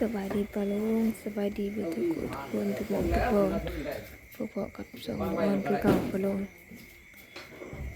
สบายดีปะลุงสบายดีเบิดทุกคนทุกคนทุกหมองทุกคนพวกพอกับสองวันคือเก่าปะลุง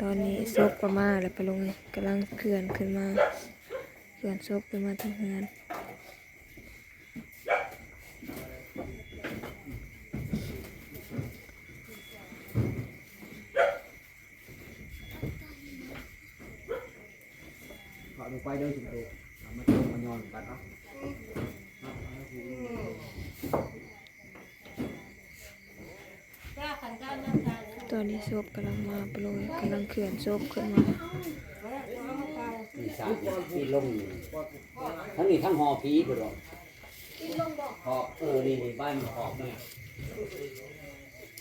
ตอนนี้ซบประมาแล้วปะลุงกำลังเคลื่อนขึ้นมาเคลื่อนซบขึ้นมาทางเฮือน họ được quay đây chúng tôi mà tôi mà nhòn cả đó ต อนนี้ซบกำลังมาโปะลุงกำลังเคลื่อนซบขึ้นมามีสามที่ลงทั้งนี้ทั้งหอผีบ่ดอกหอบเออนี่นี่บ้านหอบนี่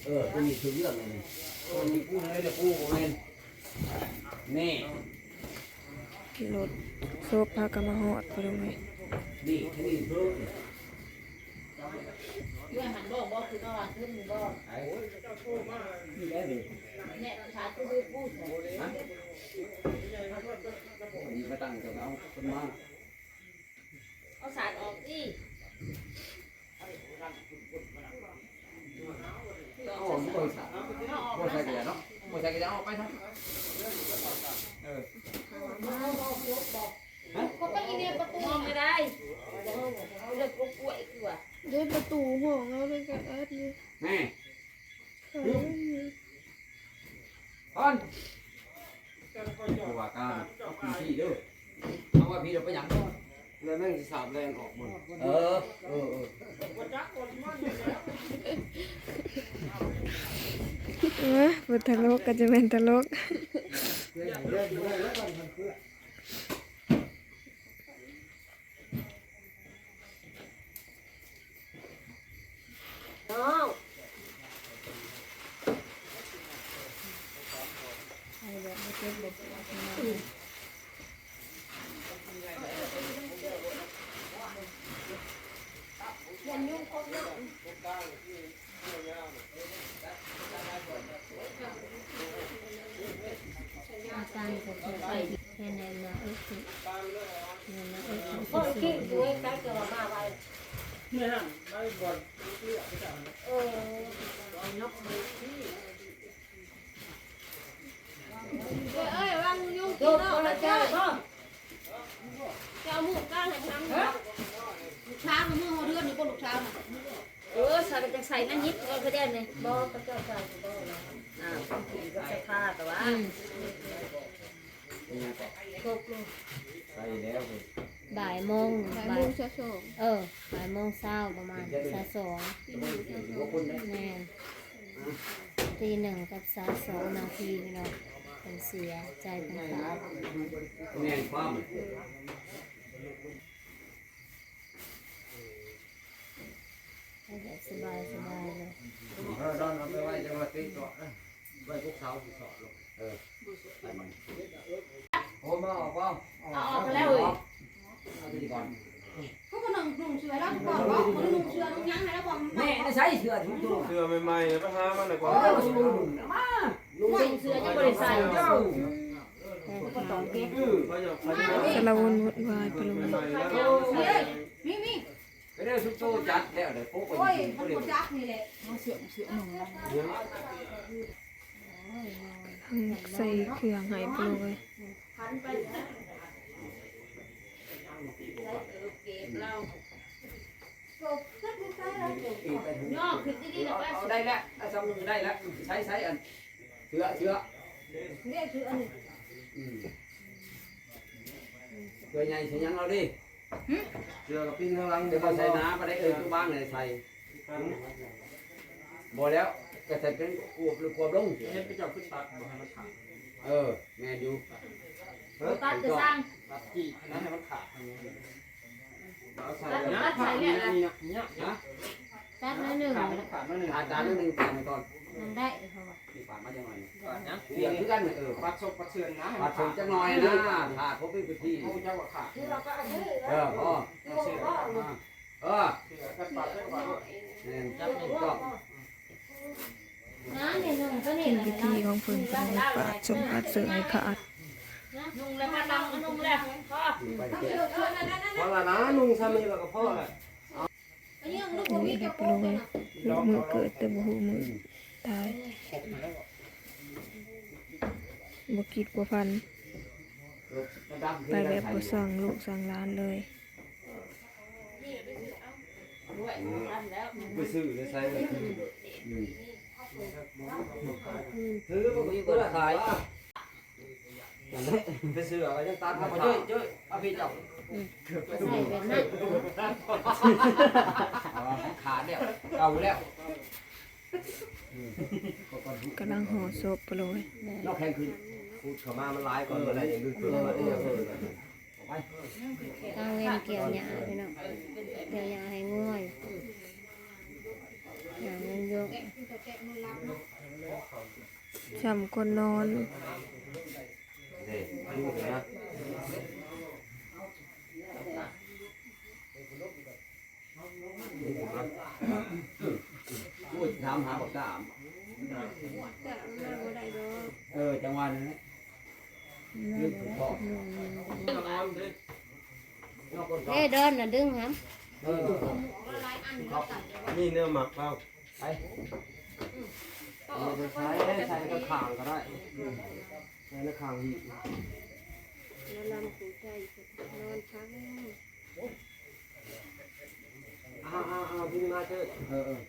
เออตัวนี้คือเรื่องเลยนี่ตัวนี้พูดเลยเดี๋ยวพูดผมเองนี่รถโซบพากันมาหอดไปะลุงเลยนี่ที่นี่เพิ่ม ด้วยหันบอกบอกคือก็ว่าขึ้นก็ไอ้นี่ได้เลยเนี่ยชาตู้พูดฮะนี่มาตั้งกับเอาคนมาเอาสารออกดิเอาออกบ่ใส่ใส่กระดาษเนาะบ่ใส่กระดาษเอาไปทั้งเออ ก็ไปอีเดียประตูมองไม่ได้เอาเลือกกล้วยคือว่า ได้ประตูห้องแล้วเลยกันแอดนี่แม่ตอนผู้ว่าการเอาพื้นที่เด้อเอาว่าพี่เดี๋ยวไปหยังก่อนแล้วแม่งสิสาบแรงออกหมดเออเออเออเอ้ยบทลกก็จะเป็นตลก น้อง อาการของคนไปแค่นั้นนะเอ้ยคือนั่นนะเอ้ยคือ พ่อขี้ ด้วยใกล้จะมาไว้เนี่ยได้บอลเลือกไปจากเออนกมือที่เอ้ยวางยุ่งกินเนาะเจ้าพ่อเจ้าหมูก้างให้ทำลูกช้างมือหัวเรือนนี่ก็ลูกช้างเออใส่จะใส่นั่นยิบก็ได้เลยบอกก็เจ้าใส่ก็ได้อ่าผีก็ใส่ผ้าแต่ว่าอืมเป็นหยังก่อนครบเลยใส่แล้วเว้ย บ่ายโมงบ่ายบ่าโมยงเช้าสองเออบ่ายโมงเช้าประมาณสาสองหัวคนนะแม่นตีหนึ่งกับสาสองนาทีพี่น้องเป็นเสียใจเป็นขาดแม่นความให้แบบสบายสบายเลยเออดอนเอาไปไว้จังหวัดติ๊กเกาะนะไว้พวกเสาสิเสาะลงเออไปมันโอ้มาออกบ่ เอาออกไปแล้วเว้ย เอาไปก่อน เขาก็นุ่งนุ่งเสื้อแล้วบอกว่าคนนุ่งเสื้อนุ่งยังไงแล้วบอก แม่น่ะ ใส่เสื้อถุงตัวเสื้อใหม่ๆแล้วไปหามันเลยกว่าเอาไปดูมานุ่งเสื้อยังไม่ได้ใส่เจ้าก็ต้องเก็บเออเขาจะเขาจะสารวนวุ่นวายปะลุงใหม่แล้วมีมีไปได้ทุกโตจัดแล้วเดี๋ยวปุ๊บไปโอ้ยยิงมัเขานเรียก็กจักนี่แหละทั้งใส่เครื่องให้ปะลุงเลยหันไปเก็บเรา ย่อขึ้นที่นี่แล้าได้แล้วสองมือได้แล้วใช้ใช้อันเชื้อเชื้อเนี่ยคืออันนี้อืมเชื้อใหญ่ใช้ยังเราดิเสื้อกับปิ้นข้างหลังเดี๋ยวเขาใส่น้ำมาได้เออตัวบ้างเลยใส่บ่แล้วก็ใส่เป็นขวบหรือขวบลงเฮ็ดไปเจ้าขึ้นตัดบ่ให้มันขาดเออแม่อยู่ตัดจะสร้างตัดกี่นั้นให้มันขาด ตัดใส่เนี่ยนะเนี่ยเนี่ยนะตัดน้อยหนึ่งขาดมันขาดมาหนึ่งอาจารย์นิดนึงผ่านไปก่อนมันได้เขาบอกที่ผ่านมาจังหน่อยนะเรียกคือกันเออปัดศพปัดเชือนนะปัดถึงจังหน่อยนะถ้าพบเป็นพิธีเขาเจ้าว่าขาดคือเราก็อันนี้เออพ่อเสื้อเออเสื้อแค่ปัดได้กว่าเนี่ยจับนี่ก็น้าเนี่ยหนึ่งก็นี่เป็นนะพิธีของเพิ่นเป็นปาดสมปัดเสือให้ขาด นุ่งแล้วมาตังนุ่งแล้วพ่อไปทั้งเก็บละนะนุ่งซามีแล้วก็พ่อละอันนี้ได้ปลงลูกมือเกิดแต่บ่ฮู้มือตายบ่คิดบ่ฟันไปแบบบ่สั่งลูกสั่งหลานเลยไปซื้อใช้เลยถือมันก็อยู่ก็ขาย ไปซื้อเอายังตัดเอามาไปเจ้เจ้ยยเจ้ยเอาพี่เจ้าใส่แบบนั้นเอาขาดแล้วเก่าแล้วกำลังห่อศพไปเลงนอกแข่งขึ้นพูดเขามามันหลายก่อนอะไรอย่างนี้เพิ่มาเนี่ยเพิ่มทางเวนเกี่ยวหญ้าพี่น้องเกี่ยวหญ้าให้ง่วยหญ้าเงินยกช้ำคนนอน นี่ลูกนะพูดถามหาบอกตามเออจังหวะนั้นเรื่องถูกบอกเอ้ยเดินน่ะดึงครับเออนี่เนื้อหมักเราไปเราไปใช้ใช้กระถางก็ได้ใช้กระถางหีบ แล้วลำหูใจนอนพัก อ้า วอ้าที่มาเจอเออเออ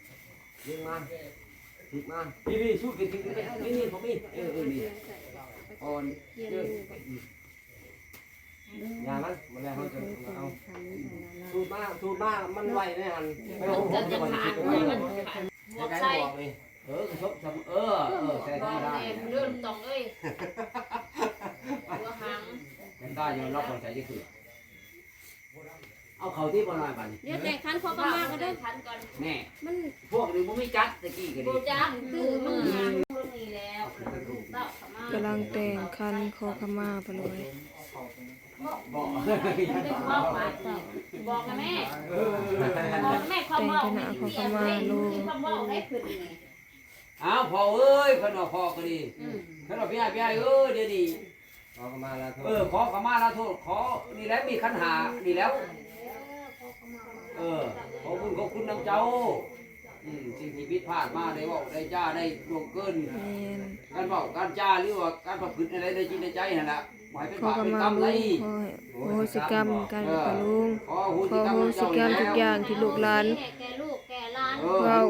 ยิงมาผิดมาพี่พี่สู้กินกินกินนี่นี่ผมนี่เออเออนี่อ่อนเยอะยานั้นมันแล้วเขาจะเอาสูดมากสูดมากมันไหวแน่หันไม่ต้องห่วงจะมันไปมันหมดใช้ใส่บอกเออกระทบเออเออใส่บอได้กได้แม่เรื่องตองเอ้ยหัวหางเป็นได้ยังล็อกคนใส่ยี่คือ เอาเขาที่บอลลอยไปเดี๋ยวแต่คันเขาก็มาก็ได้คันก่อนแน่มันพวกนี้มันไม่จัดตะกี้กันบูดิจักตื้อมือหางรุ่นนี้แล้วลูกเต้าเขามากำลังแต่งคันคอขมาปลงบอกเป็นข้อความบอกนะแม่บอกนะแม่ความบอกให้เรียนให้ความบอกให้ขึ้นไงอ้าวพอเอ้ยขนมพอก็ดีขนมพี่ไอ้พี่ไอ้เออเดี๋ยวดีเอาเข้ามาแล้วเออขอขมาลาโทษขอนี่แล้วมีขันหานี่แล้ว เออขอคุณขอบคุณน้ำเจ้าอืมสิ่งที่ผิดพลาดมาได้บอกได้จ้าได้ล่วงเกินแม่นการบอกการจ้าหรือว่าการประพฤติอะไรในจิตในใจนั่นแหละหมายเป็นขอบาปขเป็นมากรรมลุไรงขอให้โหสิกรรมการปะลุงขอโหขสิอกรรมโหน้ำสิเจ้ากรรมทุกอย่างที่ลูกหลานแกลูกแกล้านเออเว้า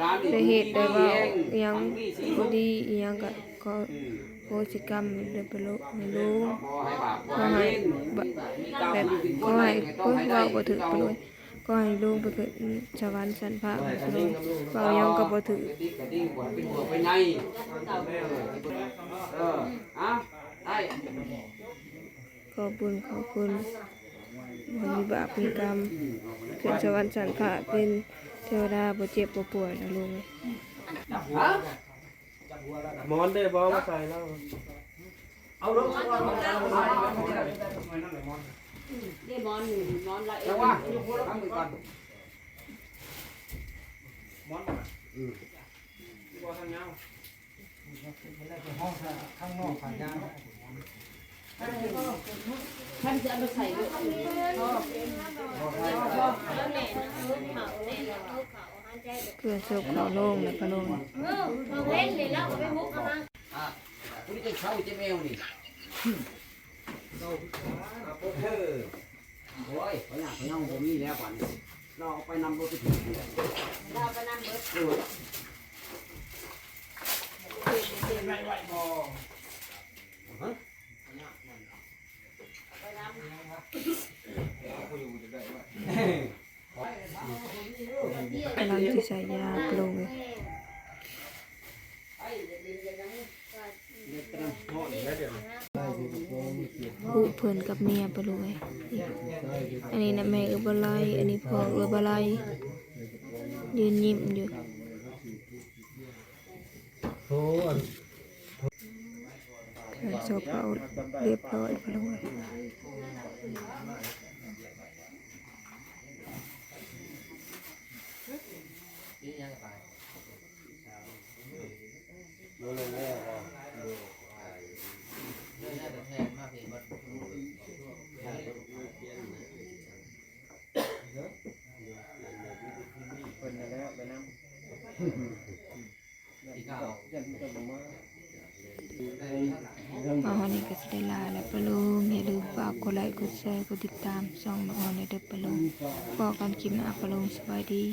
ร้านนี้ได้เหตุได้เว้าดีอิหยังดีสิบ่ดีอิหยังก็ขออืม โหสิกรรมเดี๋ยวไปรู้ไม่รู้ก็ให้แบบก็ให้ก็ว่าบ่ถือไปเลยก็ให้ลุงไปเกิดชาวบ้นสันพระลยเป่ายังกับบ่ถือขอบคุณขอบคุณมันมีบาปมีกรรมเกิดชาวบ้นสันพระเป็นเทวดาบ่เจ็บบ่ป่วยนะลุง มอนได้บอมาใส่แล้วเอาลงมาก่อนเอาลงมาก่อนเรียบร้อยนอนละเอเดี๋ยวงว่าทำมือก่อนท่านจะเอาไปใส่ด้วยพ่อพ่อแล้วแม่เขาแม่เขาเขา หันใจเพื่อศพเขาโลงและพะโลงเออเขาเล่นเลยแล้วไปมุกเอามาอะคุณนี่จะเช่าจแมวนี่เออโอ้ยเขาอยากเขาเน่าผมมีแล้วก่อนเราเอาไปนำรถไปถึงเราไปนั่งเบิร์ดเออ กำลังที่ใส่ยาปรุงผู้เพิ่อนกับเมียไปรุงอันนี้นะแม่เอือบะไลอันนี้พ่อเอือบะไลยืนยิ้มอยู่โอ้อันเพิ่น ศพเขาเรียบร้อยปรุงรู้เลยแม่มาวันนี้ก็สิได้ลาแล้วปลุงอย่าลืมฝากกดไลค์กดแชร์กดติดตามช่องมาออนในเดอปลุงบอกกันคลิปหน้าปลุงสบายดี